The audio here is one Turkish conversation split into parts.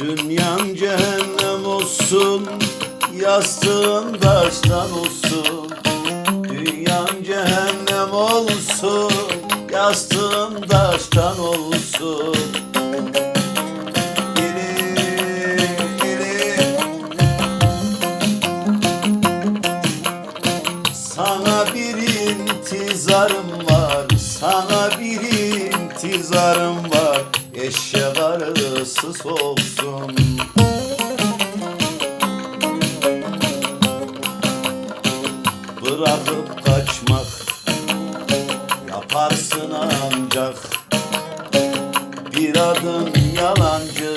Dünyam cehennem olsun Yastığın taştan olsun. Dünyam cehennem olsun Yastığın taştan olsun. İntizarım var Sana bir intizarım var. Eşek arısı soğuksun Bırakıp kaçmak Yaparsın ancak. Bir adın yalancı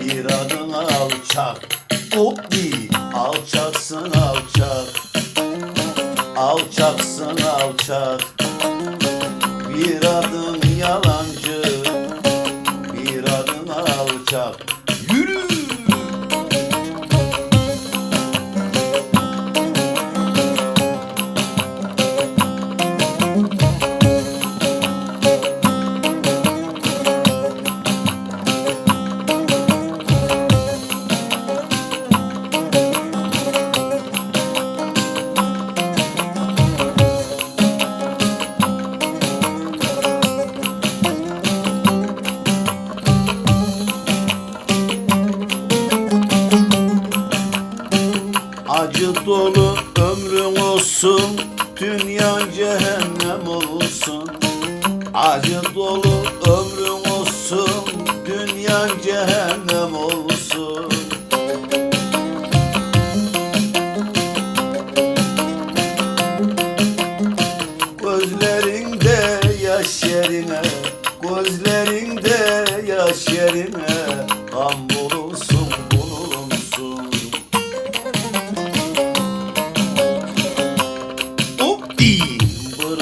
Bir adın alçak. Uppi Alçaksın alçak. Alçaksın alçak. Bir adın Acı dolu ömrün olsun Dünya cehennem olsun. Acı dolu ömrün olsun Dünya cehennem olsun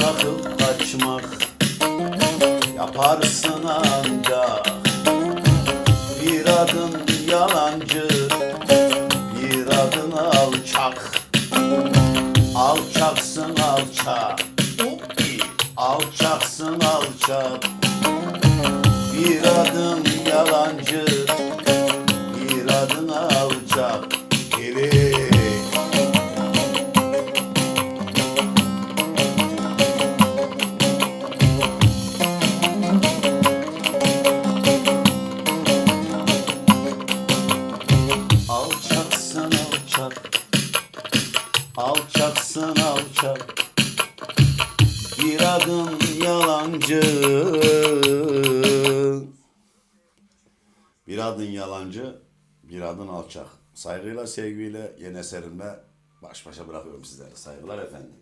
bırakıp kaçmak Yaparsın ancak. Bir adın yalancı Bir adın alçak. Alçaksın alçak Alçaksın alçak. Bir adın yalancı Alçaksın alçak Bir adın yalancı Bir adın yalancı Bir adın alçak Saygıyla sevgiyle yeni eserimle baş başa bırakıyorum sizleri. Saygılar efendim.